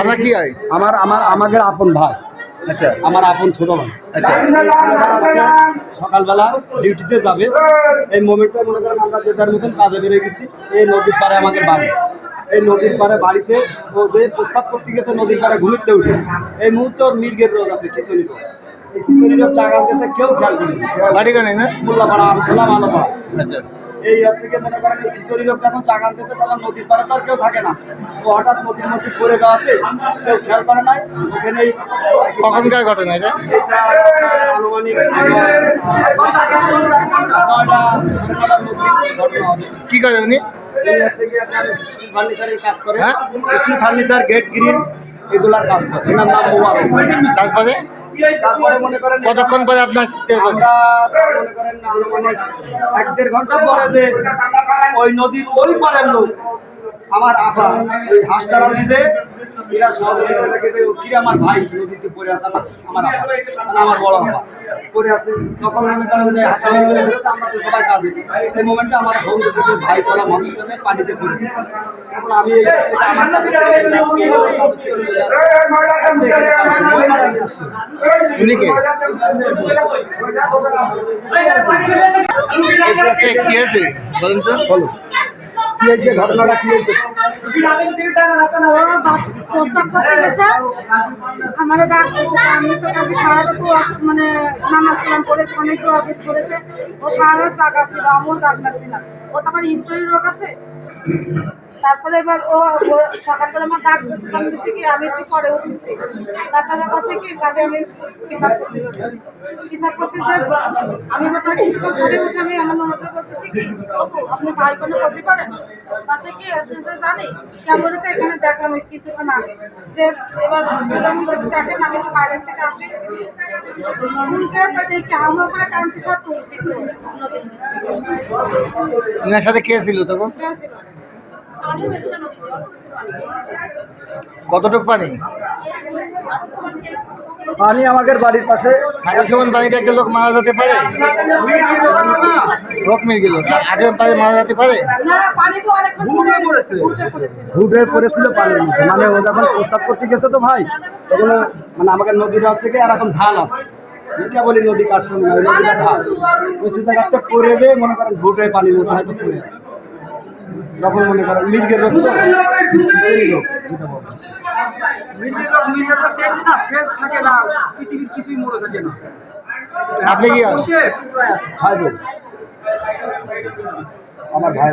আপনার কি হয় আমার আমার আমাদের আপন ভাই। আচ্ছা। আমার আপন ছোট ভাই। আচ্ছা। সকালবেলা ডিউটিতে যাবে। এই মোমেন্টে মনে করেন আমরা যে যার মতন কাজে বেরিয়ে গেছি এই নদীর পাড়ে আমাদের বাড়ি। এই নদীর পাড়ে বাড়িতে ও যে প্রস্তাব করতে গেছে নদীর পাড়ে ঘুমিতে উঠে। এই মুহূর্তে ওর মির্গের রোগ আছে খিচুড়ি রোগ। এই খিচুড়ি রোগ আনতেছে কেউ খেয়াল করেনি। বাড়ি কেন না? মোল্লাপাড়া আমতলা ভালোপাড়া আচ্ছা। এই হচ্ছে কি মনে করেন এই খিচুড়ি লোকটা এখন চা আনতেছে তখন নদীর পাড়ে তো আর কেউ থাকে না। ও হঠাৎ নদীর মধ্যে পড়ে যাওয়াতে কেউ খেয়াল করে নাই ওখানে কখনকার ঘটনা এটা? আনুমানিক নয়টা সাড়ে নয়টার মধ্যে ঘটনা হবে। কি করে উনি? স্টিল ফার্নিচারের কাজ করে। হ্যাঁ? স্টিল ফার্নিচার গেট গ্রিল এগুলার কাজ করে। এনার নাম মোবারক। তারপরে? তারপরে মনে করেন কতক্ষণ পরে আপনার মনে করেন আনুমানিক এক দেড় ঘণ্টা পরে যে ওই নদীর ওই পারের লোক আমার আপা ওই হাঁসটারা দিতে এরা সহযোগিতা থেকে কি আমার ভাই নদীতে পড়ে আছে আমার আমার মানে আমার বড় আপা পড়ে আছে তখন মনে করেন যে আমরা তো সবাই কাঁদি এই মোমেন্টে আমার যে ভাই তোলা হসপিটালে পানিতে পড়ে তখন আমি। উনি কে বলুন তো বলো কি হয়েছে ঘটনাটা কি হয়েছে আমার ডাক আমি তো কালকে সারা মানে নামাজ কালাম করেছে অনেক আবিদ করেছে। ও সারা রাত ছিল, আমিও জাগনা ছিলাম। ও তো আমার হিস্টোরি রোগ আছে? তারপরে এবার ও সকালবেলা আমার ডাক দিয়েছে আমি দিছি কি আমি একটু পরে উঠেছি। তারপরে কাছে কি তাকে আমি হিসাব করতে যাচ্ছি। পিসাব করতে যাই আমি হয়তো কিছুক্ষণ পরে উঠে আমি আমার ননদের বলতেছি কি আপু আপনি ভাই কোনো করতে পারেন কাছে কি আছে যে জানি। কেমন তো এখানে দেখলাম কিছুক্ষণ আগে। যে এবার মিশে দেখেন আমি একটু বাইরের থেকে আসি। সাথে কে ছিল তখন? একটু পানি। পানি পানি আমাদের বাড়ির পাশে। সমান পানিতে একটা লোক মারা যেতে পারে? লোক মেরে গেল। আগে পারে মারা যেতে পারে? পানি হুট হয়ে পড়েছিল। পানির মধ্যে। মানে ও যখন প্রস্রাব করতে গেছে তো ভাই তখন মানে আমাকে নদীটা হচ্ছে কি আর এখন ঢাল আছে। এটা বলি নদী কাটছে না ওই নদীটা ঢাল। উঁচু জায়গাতে পড়ে মনে করেন হুট হয়ে পানির মধ্যে হয়তো পড়ে আছে। যখন মনে করেন মির্গের রোগ তো সেই রোগ যেটা বলে। মির্গের রোগ মির্গের রোগ চেন না শেষ থাকে না পৃথিবীর কিছুই মরে থাকে না। আপনি কি? ভাই আমার ভাই।